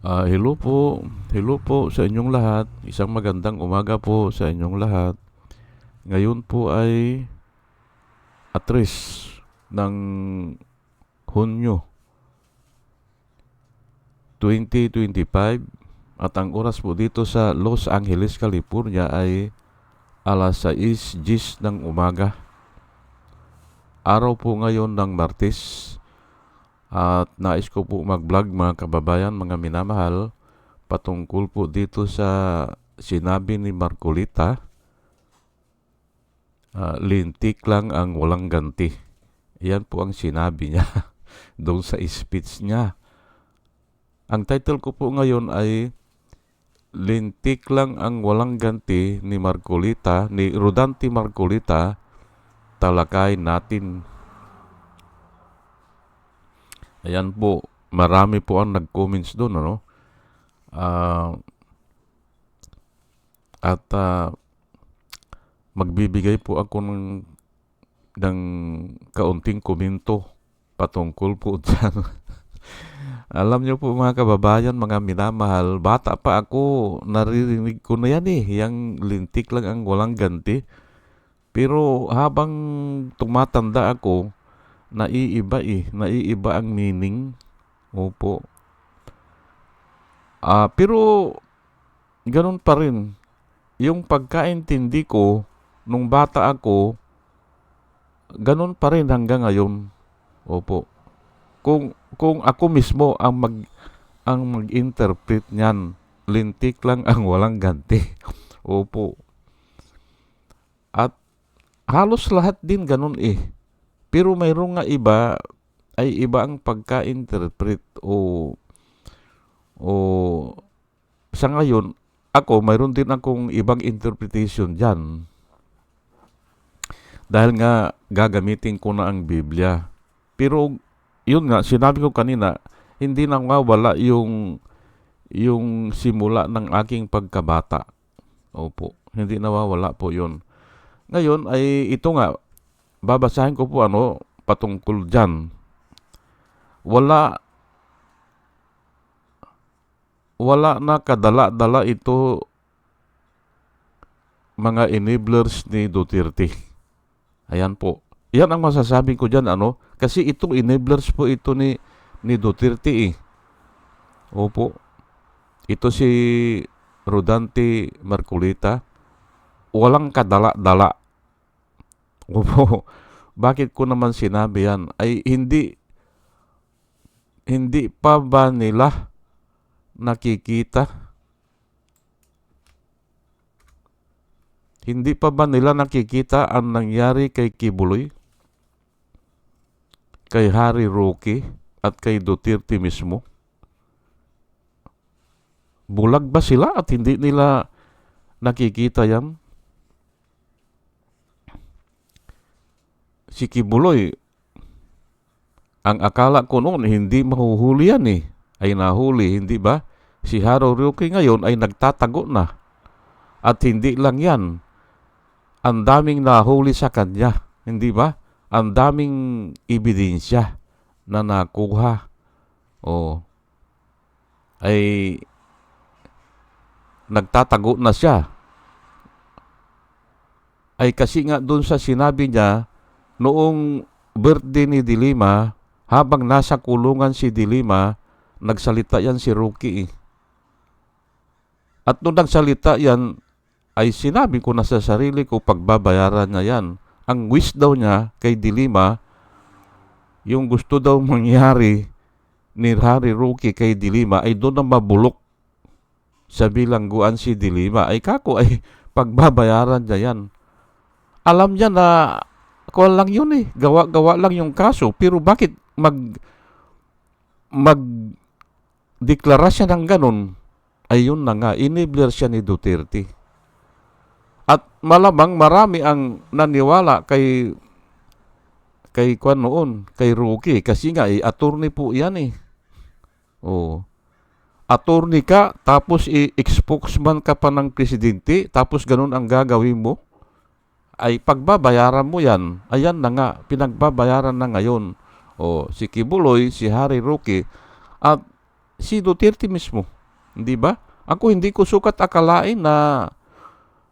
Ah, hello po. Hello po sa inyong lahat. Isang magandang umaga po sa inyong lahat. Ngayon po ay atris ng Hunyo 2025 at ang oras po dito sa Los Angeles, California ay alas 6.10 ng umaga. Araw po ngayon ng Martes at nais ko po mag-vlog mga kababayan, mga minamahal patungkol po dito sa sinabi ni Marcolita ah, lintik lang ang walang ganti. Yan po ang sinabi niya doon sa speech niya. Ang title ko po ngayon ay Lintik lang ang walang ganti ni Marcolita, ni Rodante Marcolita, talakay natin. Ayan po, marami po ang nag-comments doon, ano? Ah, at ah, magbibigay po ako ng, ng kaunting komento patungkol po dyan. Alam niyo po mga kababayan, mga minamahal, bata pa ako, naririnig ko na yan eh, yung lintik lang ang walang ganti. Pero habang tumatanda ako, naiiba eh, naiiba ang meaning. Opo. Ah, pero ganun pa rin. Yung pagkaintindi ko nung bata ako, ganun pa rin hanggang ngayon. Opo. Kung kung ako mismo ang mag ang mag-interpret niyan, lintik lang ang walang ganti. Opo. At halos lahat din ganun eh. Pero mayroong nga iba ay iba ang pagka-interpret o o sa ngayon ako mayroon din akong ibang interpretation diyan. Dahil nga gagamitin ko na ang Biblia. Pero yun nga sinabi ko kanina hindi na mawala yung yung simula ng aking pagkabata. Opo, hindi nawawala po yun. Ngayon ay ito nga, babasahin ko po ano, patungkol dyan. Wala, wala na kadala-dala ito mga enablers ni Duterte. Ayan po. Yan ang masasabi ko dyan, ano? Kasi itong enablers po ito ni, ni Duterte eh. Opo. Ito si Rodante Marcolita. Walang kadala-dala. Opo. Bakit ko naman sinabi yan? Ay hindi hindi pa ba nila nakikita? Hindi pa ba nila nakikita ang nangyari kay Kibuloy? Kay Harry Roque at kay Duterte mismo? Bulag ba sila at hindi nila nakikita yan? Si Kibuloy, ang akala ko noon hindi mahuhuli yan eh. Ay nahuli, hindi ba? Si Haro Roque ngayon ay nagtatago na. At hindi lang yan. Ang daming nahuli sa kanya. Hindi ba? Ang daming ebidensya na nakuha. O ay nagtatago na siya. Ay kasi nga doon sa sinabi niya, noong birthday ni Dilima, habang nasa kulungan si Dilima, nagsalita yan si Rookie. eh. At nung nagsalita yan, ay sinabi ko na sa sarili ko, pagbabayaran niya yan. Ang wish daw niya kay Dilima, yung gusto daw mangyari ni Harry Rookie kay Dilima ay doon na mabulok sa bilangguan si Dilima. Ay kako ay pagbabayaran niya yan. Alam niya na ako lang yun eh. Gawa-gawa lang yung kaso. Pero bakit mag mag deklara siya ng ganun? Ayun na nga, enabler siya ni Duterte. At malamang marami ang naniwala kay kay Kwan noon, kay Rookie. Kasi nga, eh, attorney po yan eh. Oh. Attorney ka, tapos i-spokesman ka pa ng presidente, tapos ganun ang gagawin mo, ay pagbabayaran mo yan. Ayan na nga, pinagbabayaran na ngayon. O, si Kibuloy, si Harry Roque, at si Duterte mismo. Hindi ba? Ako hindi ko sukat akalain na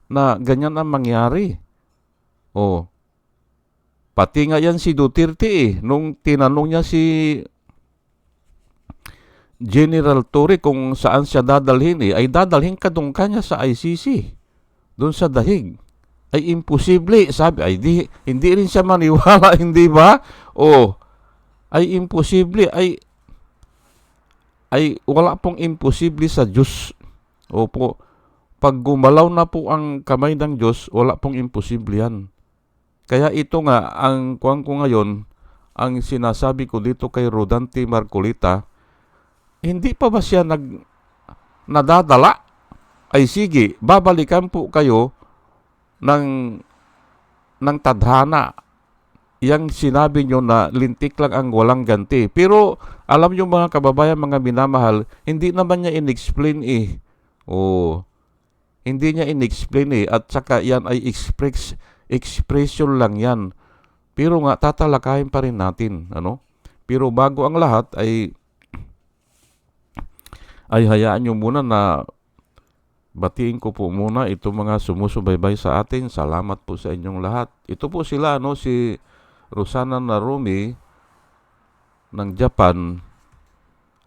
na ganyan ang mangyari. Oh. Pati nga yan si Duterte eh. Nung tinanong niya si General Torre kung saan siya dadalhin eh, ay dadalhin ka doon kanya sa ICC. Doon sa dahig. Ay imposible. Sabi, ay di, hindi rin siya maniwala, hindi ba? Oh, ay imposible. Ay, ay wala pong imposible sa Diyos. Opo. Pag gumalaw na po ang kamay ng Diyos, wala pong imposible yan. Kaya ito nga, ang kuwang ko ngayon, ang sinasabi ko dito kay Rodante Marcolita, hindi pa ba siya nag nadadala? Ay sige, babalikan po kayo ng ng tadhana. Yang sinabi nyo na lintik lang ang walang ganti. Pero alam nyo mga kababayan, mga minamahal, hindi naman niya in-explain eh. Oh, hindi niya in-explain eh. At saka yan ay express, expression lang yan. Pero nga, tatalakayin pa rin natin. Ano? Pero bago ang lahat ay ay hayaan nyo muna na batiin ko po muna itong mga sumusubaybay sa atin. Salamat po sa inyong lahat. Ito po sila, no, si Rosana Narumi ng Japan.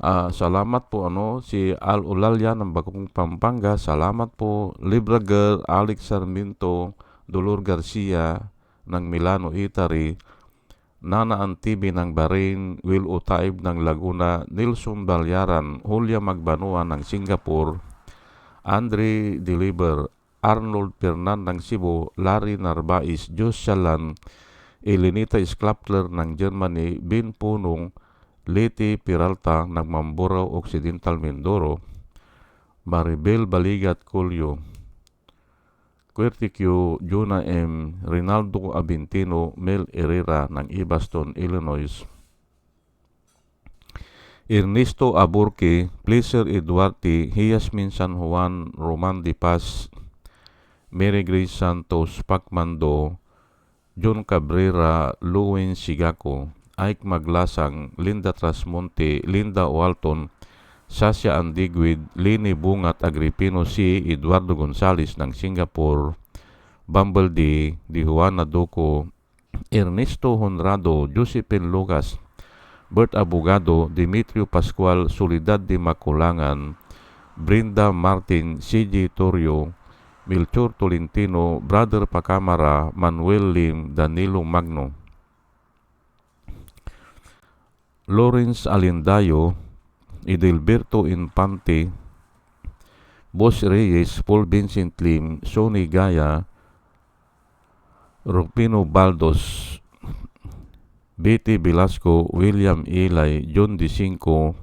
Ah, salamat po ano si Al Ulalya ng Bagong Pampanga. Salamat po Libra Girl, Alex Sarmiento, Dolor Garcia ng Milano, Italy. Nana Antibi ng Bahrain, Will Utaib ng Laguna, Nilson Balyaran, Julia Magbanua ng Singapore, Andre Deliver, Arnold Pernan ng Cebu, Larry Narbais, Jos Salan, Elenita Sklapler ng Germany, Bin Punong, Leti Peralta ng Mamburao Occidental Mindoro, Maribel Baligat Colio, Querticio, Juna M., Rinaldo Abintino, Mel Herrera ng Ibaston, Illinois, Ernesto Aburque, Pleasure Eduardi, Hiasmin San Juan, Roman Di Paz, Mary Grace Santos, Pacmando, John Cabrera, Luwin Sigako, Ike Maglasang, Linda Trasmonte, Linda Walton, Sasha Andigwid, Lini Bungat Agripino C. Eduardo Gonzales ng Singapore, Bumble D. Di Juana Doco, Ernesto Honrado, Josephine Lucas, Bert Abogado, Dimitrio Pascual, Solidad de Maculangan, Brinda Martin, CJ Torrio, Milchor Tolentino, Brother Pacamara, Manuel Lim, Danilo Magno, Lawrence Alindayo, Edelberto Infante, Boss Reyes, Paul Vincent Lim, Sonny Gaya, Rupino Baldos, Betty Velasco, William Ilay, John DeCinco,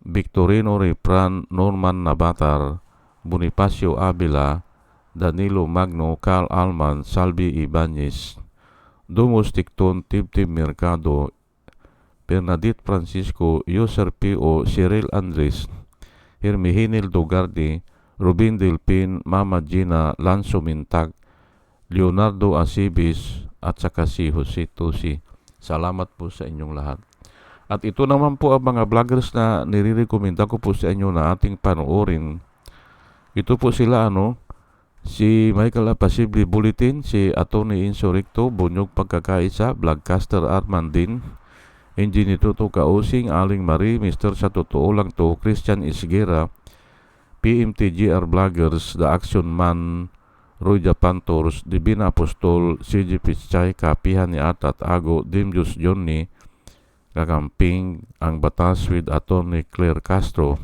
Victorino Repran, Norman Nabatar, Bonifacio Avila, Danilo Magno, Carl Alman, Salvi Ibanez, Dumos Ticton, Tibtib Mercado, Bernadette Francisco, User P.O., Cyril Andres, Hermihinil Dogardi, Rubin Delpin, Mama Gina, Lanzo Mintag, Leonardo Asibis, at saka si Jose Tosi. Salamat po sa inyong lahat. At ito naman po ang mga vloggers na nire-recommenda ko po sa inyo na ating panoorin. Ito po sila ano, si Michael Apasible Bulletin, si Atty. Insurrecto, Bunyog Pagkakaisa, Vlogcaster Armandin, Engineer Tuto Kausing, Aling Marie, Mr. Sa Totoo Lang To, Christian Isgera, PMTGR Vloggers, The Action Man, Roy Japantors, Divina Apostol, CG Pichay, Kapihan ni Atat Ago, Dimjus Johnny, Kakamping, Ang Batas with Attorney Claire Castro,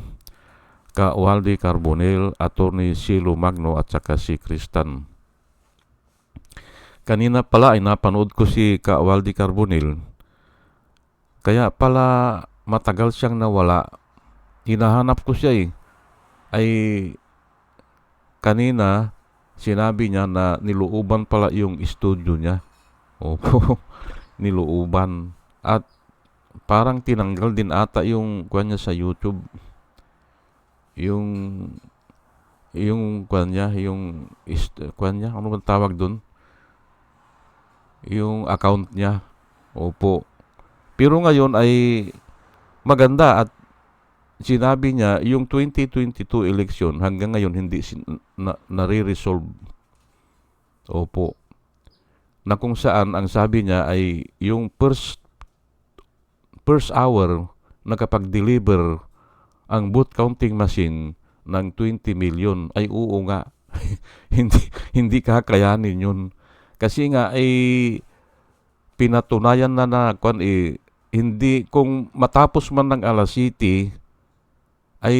Ka Waldi Carbonel, Attorney Silo Magno at saka si Kristan. Kanina pala ay napanood ko si Ka Waldi Carbonel kaya pala matagal siyang nawala. Hinahanap ko siya eh. Ay kanina sinabi niya na niluuban pala yung studio niya. Opo, niluuban. At parang tinanggal din ata yung kwan niya sa YouTube. Yung yung kwan niya, yung kwan niya, ano bang tawag doon? Yung account niya. Opo. Pero ngayon ay maganda at sinabi niya yung 2022 election hanggang ngayon hindi sin- na, nare-resolve. Opo. Na kung saan ang sabi niya ay yung first first hour nakapag-deliver ang vote counting machine ng 20 million ay oo nga. hindi hindi kakayanin yun. Kasi nga ay pinatunayan na na kwan eh, hindi kung matapos man ng alas city ay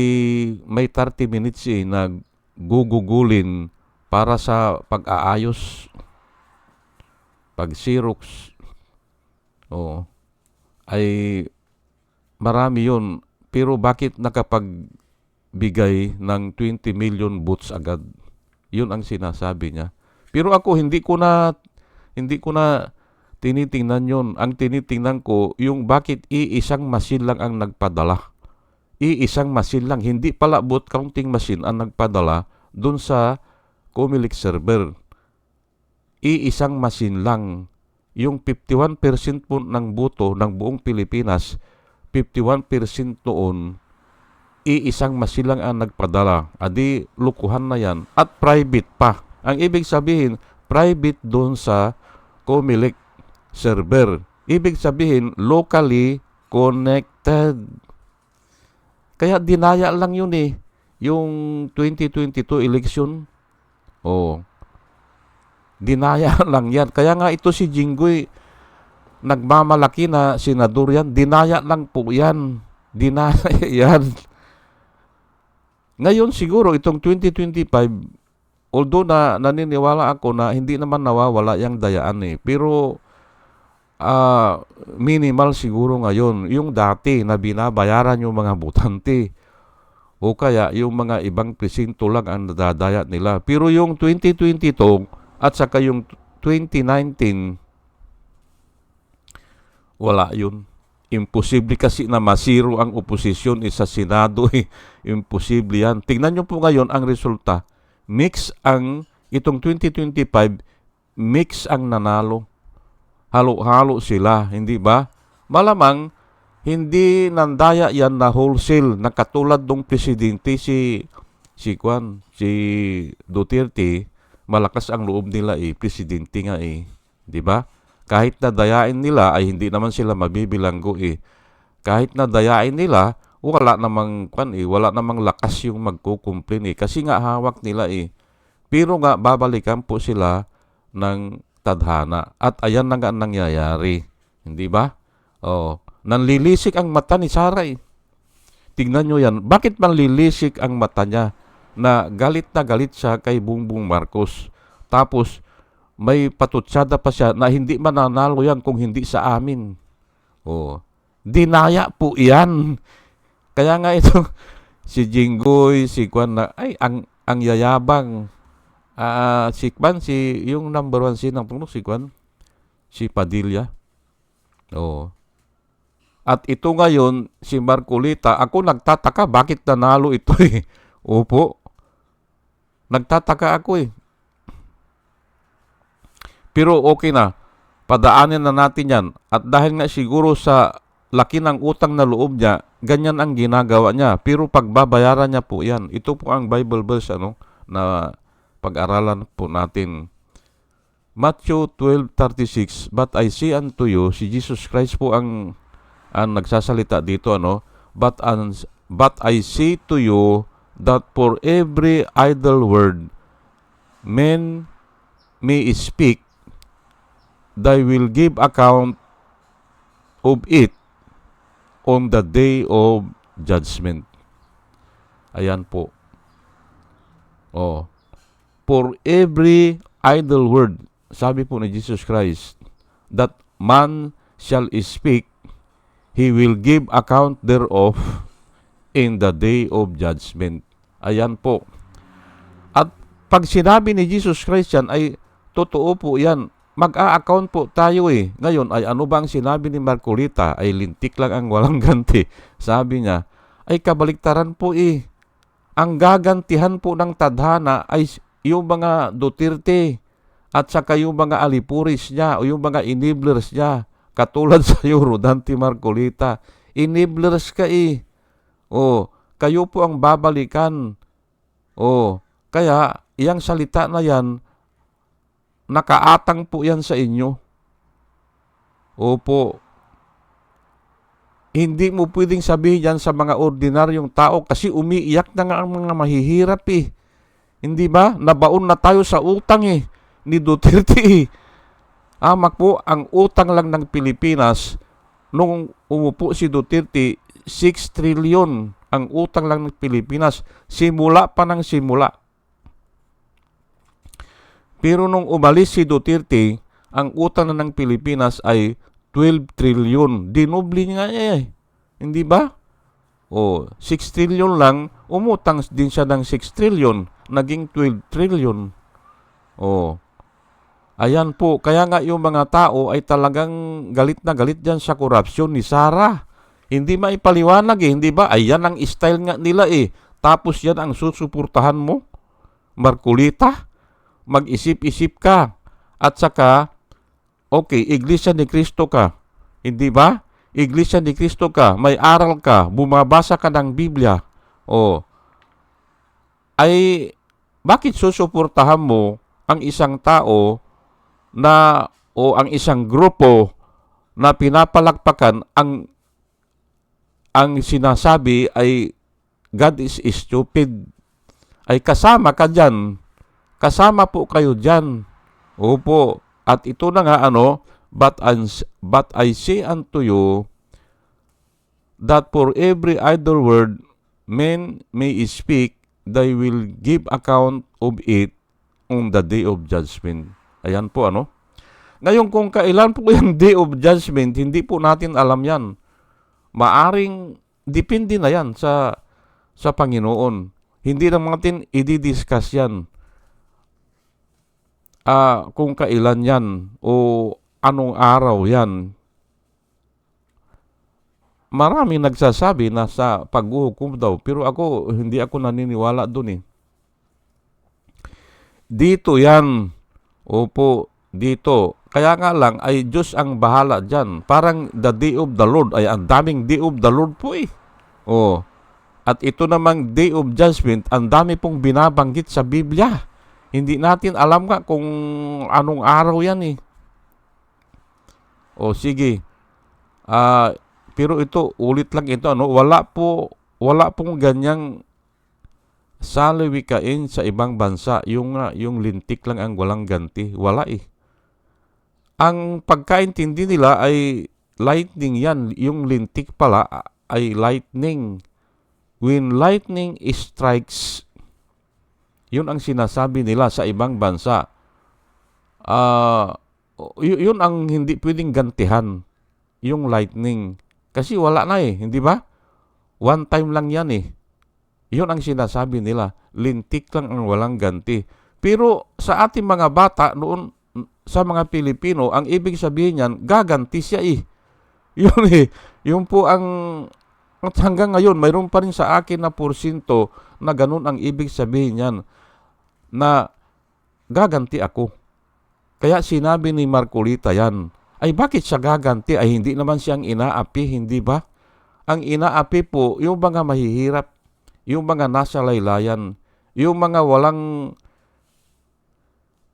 may 30 minutes eh na gugugulin para sa pag-aayos. Pag Xerox. Oo. Ay marami yun. Pero bakit nakapagbigay ng 20 million boots agad? Yun ang sinasabi niya. Pero ako hindi ko na hindi ko na tinitingnan yun. Ang tinitingnan ko yung bakit iisang machine lang ang nagpadala iisang machine lang. Hindi pala boot counting machine ang nagpadala dun sa Comelec server. Iisang machine lang. Yung 51% po ng boto ng buong Pilipinas, 51% noon, iisang machine lang ang nagpadala. Adi, lukuhan na yan. At private pa. Ang ibig sabihin, private doon sa Comelec server. Ibig sabihin, locally connected. Kaya dinaya lang yun eh. Yung 2022 election. Oh. Dinaya lang yan. Kaya nga ito si Jinggoy, nagmamalaki na senador yan. Dinaya lang po yan. Dinaya yan. Ngayon siguro itong 2025, although na naniniwala ako na hindi naman nawawala yung dayaan eh. Pero ah minimal siguro ngayon yung dati na binabayaran yung mga butante o kaya yung mga ibang presinto lang ang nadadaya nila. Pero yung 2022 at saka yung 2019 wala yun. Imposible kasi na masiro ang oposisyon eh, sa Senado. Eh. Imposible yan. Tingnan nyo po ngayon ang resulta. Mix ang, itong 2025, mix ang nanalo halo-halo sila, hindi ba? Malamang hindi nandaya yan na wholesale na katulad ng presidente si si Kwan, si Duterte, malakas ang loob nila eh, presidente nga eh, di ba? Kahit na dayain nila ay hindi naman sila mabibilanggo eh. Kahit na dayain nila, wala namang kwan eh, wala namang lakas yung magkukumplain eh kasi nga hawak nila eh. Pero nga babalikan po sila ng tadhana. At ayan na nga ang nangyayari. Hindi ba? Oh, nanlilisik ang mata ni Sarah. Eh. Tingnan nyo yan. Bakit manlilisik ang mata niya? Na galit na galit siya kay Bungbong Marcos. Tapos, may patutsada pa siya na hindi mananalo yan kung hindi sa amin. Oh, dinaya po yan. Kaya nga ito, si Jinggoy, si Kwan na, ay, ang, ang yayabang, Ah, si Kwan, si yung number one sin ng puno, si Kwan, si Padilla. Oo. At ito ngayon, si Marcolita, ako nagtataka, bakit nanalo ito eh? Opo. Nagtataka ako eh. Pero okay na. Padaanin na natin yan. At dahil nga siguro sa laki ng utang na loob niya, ganyan ang ginagawa niya. Pero pagbabayaran niya po yan. Ito po ang Bible verse ano, na pag-aralan po natin. Matthew 12:36 But I say unto you, si Jesus Christ po ang ang nagsasalita dito ano, but an, but I say to you that for every idle word men may speak, they will give account of it on the day of judgment. Ayan po. Oh, for every idle word, sabi po ni Jesus Christ, that man shall speak, he will give account thereof in the day of judgment. Ayan po. At pag sinabi ni Jesus Christ yan, ay totoo po yan. Mag-a-account po tayo eh. Ngayon, ay ano ba ang sinabi ni Marcolita? Ay lintik lang ang walang ganti. Sabi niya, ay kabaliktaran po eh. Ang gagantihan po ng tadhana ay yung mga Duterte at saka yung mga alipuris niya o yung mga enablers niya katulad sa iyo Rodante Marcolita enablers ka eh O, kayo po ang babalikan. O, kaya, iyang salita na yan, nakaatang po yan sa inyo. Opo. Hindi mo pwedeng sabihin yan sa mga ordinaryong tao kasi umiiyak na nga ang mga mahihirap eh. Hindi ba? Nabaon na tayo sa utang eh. Ni Duterte eh. Amak po, ang utang lang ng Pilipinas, nung umupo si Duterte, 6 trillion ang utang lang ng Pilipinas. Simula pa ng simula. Pero nung umalis si Duterte, ang utang na ng Pilipinas ay 12 trillion. Dinubli nga niya eh. Hindi ba? O, 6 trillion lang, umutang din siya ng 6 trillion. Naging 12 trillion. O, ayan po. Kaya nga yung mga tao ay talagang galit na galit dyan sa korupsyon ni Sara. Hindi maipaliwanag eh, hindi ba? Ayan ang style nga nila eh. Tapos yan ang susuportahan mo. Markulita, mag-isip-isip ka. At saka, Okay, Iglesia ni Kristo ka. Hindi ba? Iglesia ni Kristo ka, may aral ka, bumabasa ka ng Biblia. O, ay, bakit susuportahan mo ang isang tao na o ang isang grupo na pinapalakpakan ang ang sinasabi ay God is stupid ay kasama ka dyan. Kasama po kayo dyan. Opo, at ito na nga ano, but, ans- but I say unto you that for every idle word men may speak, they will give account of it on the day of judgment. Ayan po ano. Ngayon kung kailan po yung day of judgment, hindi po natin alam yan. Maaring depende na yan sa sa Panginoon. Hindi na natin i-discuss yan ah, kung kailan yan o anong araw yan. Marami nagsasabi na sa paghuhukom daw, pero ako, hindi ako naniniwala doon eh. Dito yan. Opo, dito. Kaya nga lang ay Diyos ang bahala dyan. Parang the day of the Lord ay ang daming day of the Lord po eh. Oh. At ito namang day of judgment, ang dami pong binabanggit sa Biblia. Hindi natin alam nga kung anong araw yan eh. O sige. Ah, pero ito ulit lang ito ano, wala po wala pong ganyang salawikain sa ibang bansa. Yung uh, yung lintik lang ang walang ganti. Wala eh. Ang pagkaintindi nila ay lightning yan. Yung lintik pala ay lightning. When lightning strikes yun ang sinasabi nila sa ibang bansa. Uh, y- yun ang hindi pwedeng gantihan. Yung lightning. Kasi wala na eh, hindi ba? One time lang yan eh. Yun ang sinasabi nila. Lintik lang ang walang ganti. Pero sa ating mga bata noon, sa mga Pilipino, ang ibig sabihin niyan, gaganti siya eh. Yun eh. Yun po ang at hanggang ngayon, mayroon pa rin sa akin na porsinto na ganun ang ibig sabihin niyan na gaganti ako. Kaya sinabi ni Marcolita yan, ay bakit siya gaganti? Ay hindi naman siyang inaapi, hindi ba? Ang inaapi po, yung mga mahihirap, yung mga nasa laylayan, yung mga walang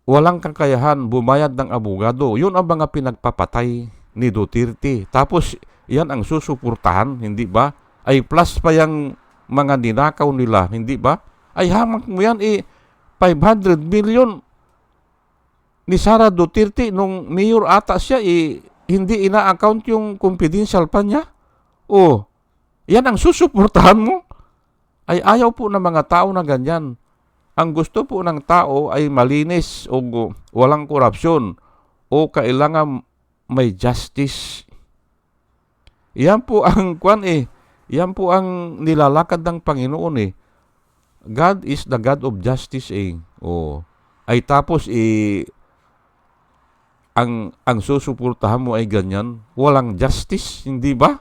walang kakayahan bumayad ng abogado, yun ang mga pinagpapatay ni Duterte. Tapos, yan ang susuportahan, hindi ba? Ay plus pa yung mga ninakaw nila, hindi ba? Ay hamak mo yan, eh, 500 million ni Sara Duterte nung mayor ata siya eh, hindi ina-account yung confidential pa niya. Oh, yan ang susuportahan mo. Ay ayaw po ng mga tao na ganyan. Ang gusto po ng tao ay malinis o walang korupsyon o kailangan may justice. Yan po ang kwan eh. Yan po ang nilalakad ng Panginoon eh. God is the God of justice eh. Oh. Ay tapos eh ang ang susuportahan mo ay ganyan, walang justice, hindi ba?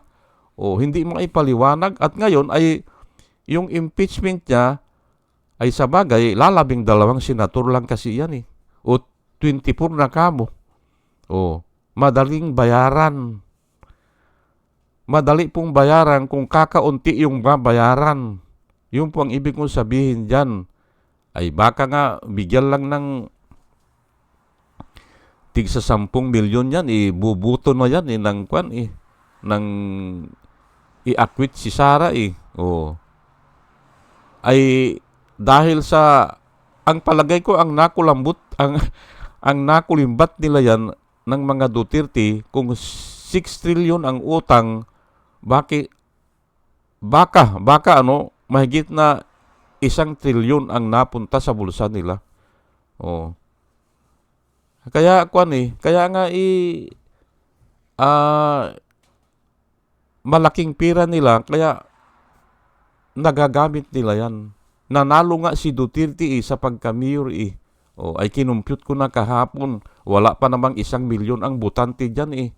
O hindi mo ipaliwanag at ngayon ay yung impeachment niya ay sa bagay, lalabing dalawang senator lang kasi yan eh. O 24 na kamo. O madaling bayaran. madali pong bayaran kung kakaunti yung babayaran. Yun po ang ibig kong sabihin dyan. Ay baka nga bigyan lang ng tig sa 10 milyon yan, ibubuto na yan eh, ng kwan eh, ng i-acquit si Sarah eh. Oh. Ay dahil sa ang palagay ko ang nakulambot ang ang nakulimbat nila yan ng mga Duterte kung 6 trillion ang utang bakit baka baka ano mahigit na isang trilyon ang napunta sa bulsa nila. Oh. Kaya kwan eh, kaya nga i ah malaking pira nila kaya nagagamit nila yan. Nanalo nga si Duterte eh, sa pagka-mayor eh. Oh, ay kinumpute ko na kahapon. Wala pa namang isang milyon ang butante dyan eh.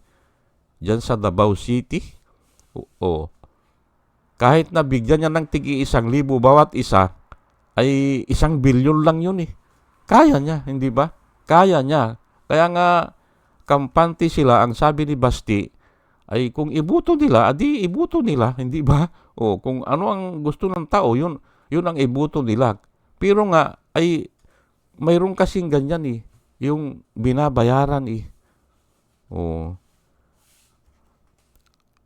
Dyan sa Davao City. O, oh. Kahit na bigyan niya ng tigi isang libo bawat isa, ay isang bilyon lang yun eh. Kaya niya, hindi ba? Kaya niya. Kaya nga, kampante sila, ang sabi ni Basti, ay kung ibuto nila, adi ibuto nila, hindi ba? O kung ano ang gusto ng tao, yun, yun ang ibuto nila. Pero nga, ay mayroon kasing ganyan eh, yung binabayaran eh. O,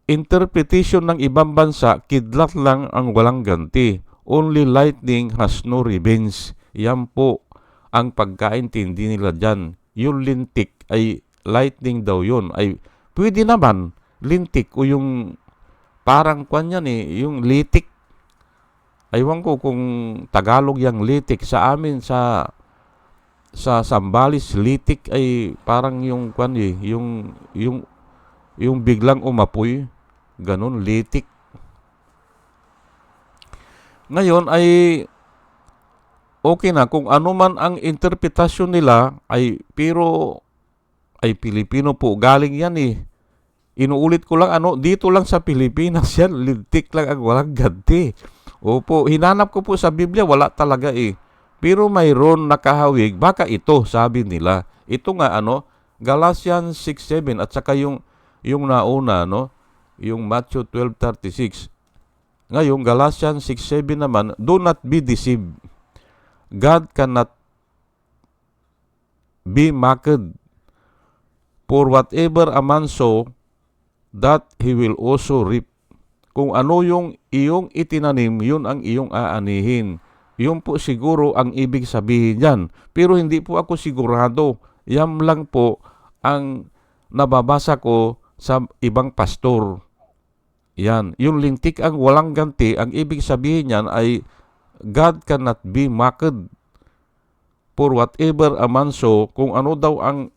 interpretation ng ibang bansa, kidlat lang ang walang ganti. Only lightning has no revenge. Yan po ang pagkaintindi nila dyan. Yung lintik ay lightning daw yun. Ay, pwede naman, lintik o yung parang kwan yan eh, yung litik. Aywan ko kung Tagalog yung litik. Sa amin, sa sa Sambalis, litik ay parang yung kwan eh, yung, yung, yung biglang umapoy. Ganon, litik. Ngayon ay okay na kung ano man ang interpretasyon nila ay pero ay Pilipino po galing yan eh. Inuulit ko lang ano, dito lang sa Pilipinas yan, lintik lang ang walang ganti. Opo, hinanap ko po sa Biblia, wala talaga eh. Pero mayroon nakahawig, baka ito, sabi nila. Ito nga ano, Galatians 6.7 at saka yung, yung nauna, no? yung Matthew 12.36. Ngayon, Galatians 6.7 naman, do not be deceived. God cannot be mocked. For whatever a man sow, that he will also reap. Kung ano yung iyong itinanim, yun ang iyong aanihin. Yun po siguro ang ibig sabihin yan. Pero hindi po ako sigurado. Yan lang po ang nababasa ko sa ibang pastor. Yan. Yung lintik ang walang ganti, ang ibig sabihin niyan ay God cannot be mocked. For whatever a man sow, kung ano daw ang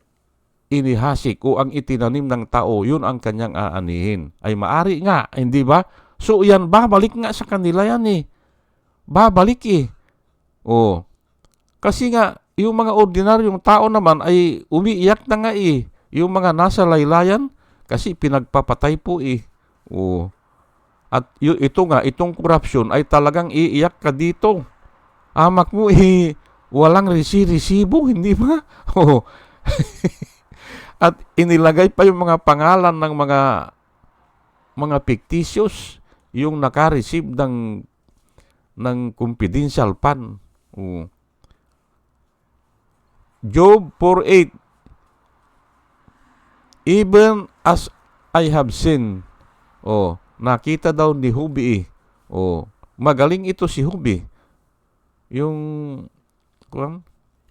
inihasik o ang itinanim ng tao, yun ang kanyang aanihin. Ay maari nga, hindi ba? So yan, babalik nga sa kanila yan eh. Babalik eh. Oh. Kasi nga, yung mga ordinaryong tao naman ay umiiyak na nga eh. Yung mga nasa laylayan, kasi pinagpapatay po eh. Oh. At ito nga, itong corruption ay talagang iiyak ka dito. Amak mo eh, walang resi-resibo, hindi ba? At inilagay pa yung mga pangalan ng mga mga fictitious yung naka-receive ng ng confidential fund. Oh. Job 4.8 Even as I have seen, oh, nakita daw ni Hubi eh. Oh, magaling ito si Hubi. Yung, kuwan,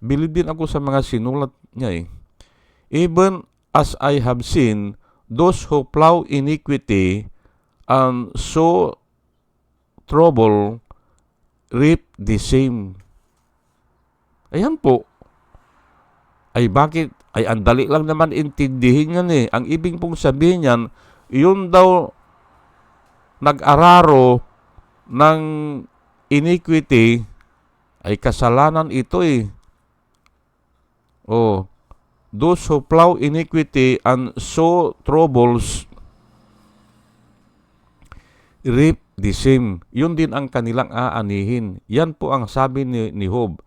bilib din ako sa mga sinulat niya eh. Even as I have seen, those who plow iniquity and sow trouble reap the same. Ayan po. Ay bakit? Ay ang dali lang naman intindihin yan eh. Ang ibig pong sabihin yan, yun daw nag-araro ng iniquity ay kasalanan ito eh. Oh, those who plow iniquity and sow troubles reap the same. Yun din ang kanilang aanihin. Yan po ang sabi ni, ni Job.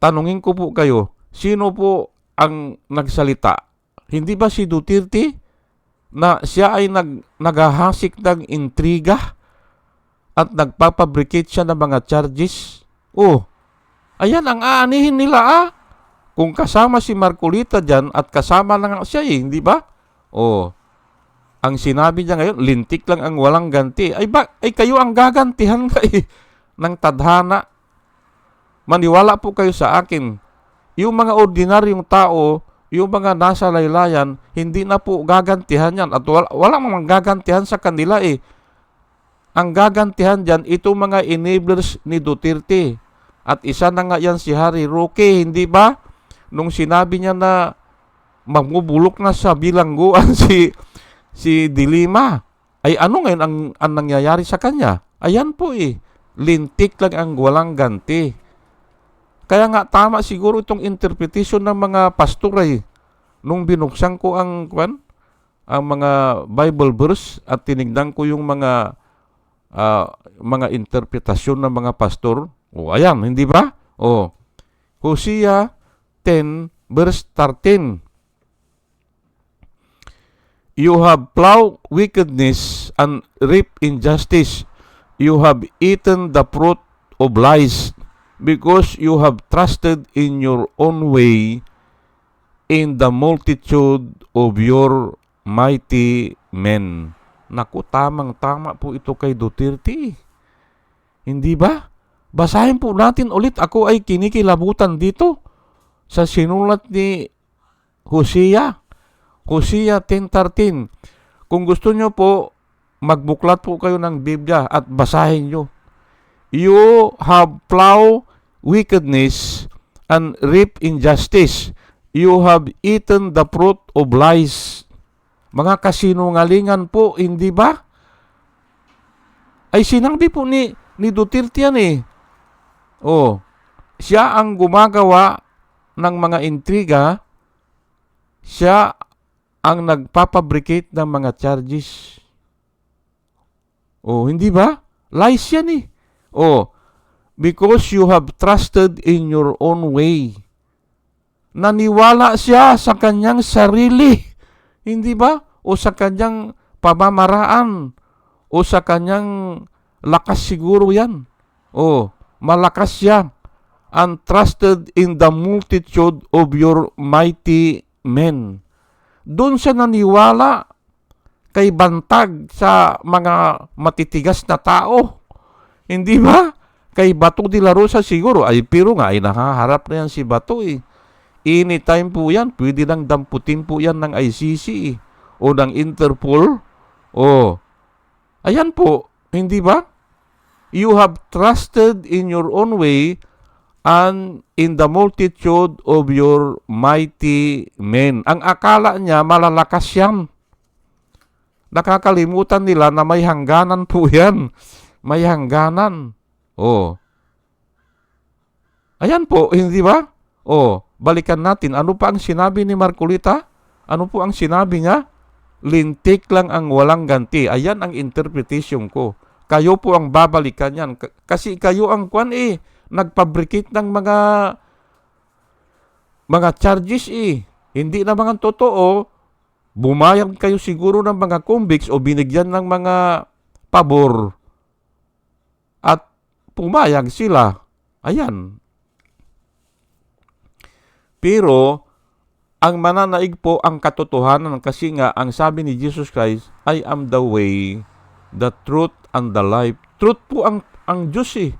Tanungin ko po kayo, sino po ang nagsalita? Hindi ba si Duterte? Na siya ay nag, naghahasik ng intriga at nagpapabricate siya ng mga charges. Oh, ayan ang aanihin nila ah. Kung kasama si Marcolita dyan at kasama na nga siya eh, hindi ba? Oh, ang sinabi niya ngayon, lintik lang ang walang ganti. Ay ba, ay kayo ang gagantihan kay ng tadhana. Maniwala po kayo sa akin. Yung mga ordinaryong tao, yung mga nasa laylayan, hindi na po gagantihan yan. At wala, wala mang gagantihan sa kanila eh. Ang gagantihan dyan, ito mga enablers ni Duterte. At isa na nga yan si Harry Roque, hindi ba? Nung sinabi niya na mamubulok na sa bilangguan si si Dilima. Ay ano ngayon ang, ang nangyayari sa kanya? Ayan po eh. Lintik lang ang walang ganti. Kaya nga tama siguro itong interpretation ng mga pastor ay nung binuksan ko ang kwan, ang mga Bible verse at tinignan ko yung mga ah, mga interpretasyon ng mga pastor. O ayan, hindi ba? O Hosea 10 verse 13. You have plowed wickedness and reaped injustice. You have eaten the fruit of lies because you have trusted in your own way in the multitude of your mighty men. Naku, tamang-tama po ito kay Duterte. Hindi ba? Basahin po natin ulit. Ako ay kinikilabutan dito sa sinulat ni Hosea. Hosea 10.13. Kung gusto nyo po, magbuklat po kayo ng Biblia at basahin nyo. You have plowed wickedness and reap injustice. You have eaten the fruit of lies. Mga kasinungalingan po, hindi ba? Ay sinabi po ni, ni Duterte yan eh. Oh, siya ang gumagawa ng mga intriga, siya ang nagpapabricate ng mga charges. Oh, hindi ba? Lies yan eh. Oh, because you have trusted in your own way. Naniwala siya sa kanyang sarili. Hindi ba? O sa kanyang pamamaraan. O sa kanyang lakas siguro yan. O, malakas siya. And trusted in the multitude of your mighty men. Doon siya naniwala kay bantag sa mga matitigas na tao. Hindi ba? Kay Bato de la Rosa siguro. Ay, pero nga, ay nakaharap na yan si Bato eh. Anytime po yan, pwede nang damputin po yan ng ICC eh. o ng Interpol. O, ayan po, hindi ba? You have trusted in your own way and in the multitude of your mighty men. Ang akala niya, malalakas yan. Nakakalimutan nila na may hangganan po yan. May hangganan. Oh. Ayan po, hindi ba? Oh, balikan natin. Ano pa ang sinabi ni Marcolita? Ano po ang sinabi niya? Lintik lang ang walang ganti. Ayan ang interpretation ko. Kayo po ang babalikan yan. Kasi kayo ang kwan eh. Nagpabricate ng mga mga charges eh. Hindi na mga totoo. Bumayag kayo siguro ng mga convicts o binigyan ng mga pabor pumayag sila. Ayan. Pero, ang mananaig po ang katotohanan kasi nga ang sabi ni Jesus Christ, I am the way, the truth, and the life. Truth po ang, ang Diyos eh.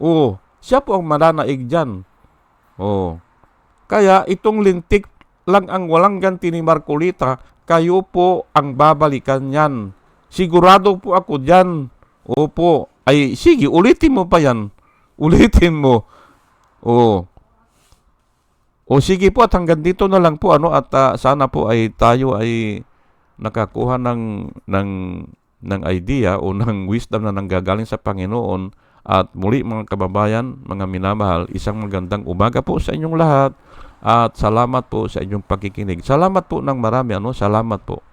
Oo, siya po ang mananaig dyan. Oo. Kaya itong lintik lang ang walang ganti ni Marcolita, kayo po ang babalikan yan. Sigurado po ako dyan. Opo. Ay, sige, ulitin mo pa yan. Ulitin mo. Oo. O sige po at hanggang dito na lang po ano at ah, sana po ay tayo ay nakakuha ng ng ng idea o ng wisdom na nanggagaling sa Panginoon at muli mga kababayan, mga minamahal, isang magandang umaga po sa inyong lahat at salamat po sa inyong pakikinig. Salamat po ng marami ano, salamat po.